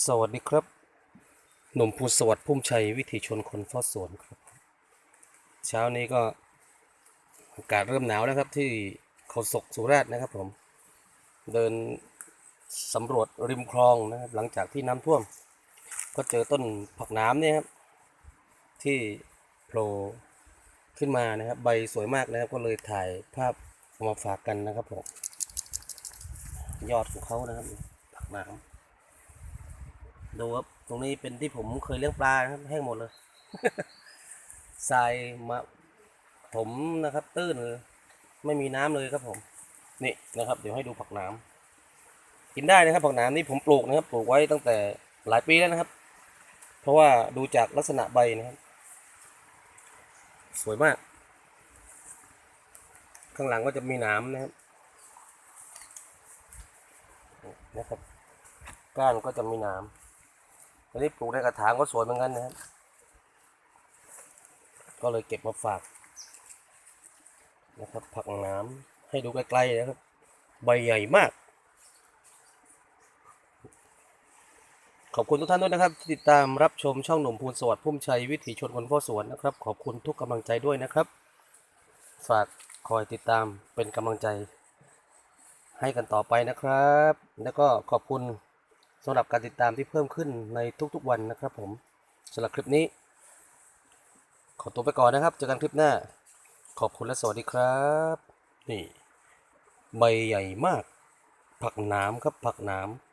สวัสดีครับ หนุ่มภูสวัสดิ์พุ่มชัยวิถีชนคนเฝ้าสวนครับ เช้านี้ก็อากาศเริ่มหนาวแล้วครับที่เขาศกสุราษฎร์นะครับผม เดินสำรวจริมคลองนะครับหลังจากที่น้ำท่วม ก็เจอต้นผักน้ำเนี่ยครับ ที่โผล่ขึ้นมานะครับ ใบสวยมากนะครับ ก็เลยถ่ายภาพมาฝากกันนะครับผม ยอดของเขานะครับผักน้ำ ดูครับตรงนี้เป็นที่ผมเคยเลี้ยงปลานะครับแห้งหมดเลยทรายมาถมนะครับ ตื้นเลยไม่มีน้ำเลยครับผม นี่นะครับ เดี๋ยวให้ดูผักน้ำกินได้นะครับผักน้ำนี่ผมปลูกนะครับ ปลูกไว้ตั้งแต่หลายปีแล้วนะครับ เพราะว่าดูจากลักษณะใบนะครับ สวยมาก ข้างหลังก็จะมีหน้ำนะครับนะครับก้านก็จะมีหน้ำ อันนี้ปลูกในกระถางก็สวยเหมือนกันนะครับ ก็เลยเก็บมาฝากนะครับ ผักน้ำให้ดูใกล้ๆนะครับ ใบใหญ่มาก ขอบคุณทุกท่านด้วยนะครับที่ติดตามรับชมช่องหนุ่มพูนสวัสดิ์พุ่มชัยวิถีชนคนพ่อสวนนะครับ ขอบคุณทุกกำลังใจด้วยนะครับ ฝากคอยติดตามเป็นกำลังใจให้กันต่อไปนะครับ แล้วก็ขอบคุณ สำหรับการติดตามที่เพิ่มขึ้นในทุกๆวันนะครับผมสำหรับคลิปนี้ ขอตัวไปก่อนนะครับเจอกันคลิปหน้า ขอบคุณและสวัสดีครับ นี่ใบใหญ่มาก ผักหน้ำครับผักหน้ำ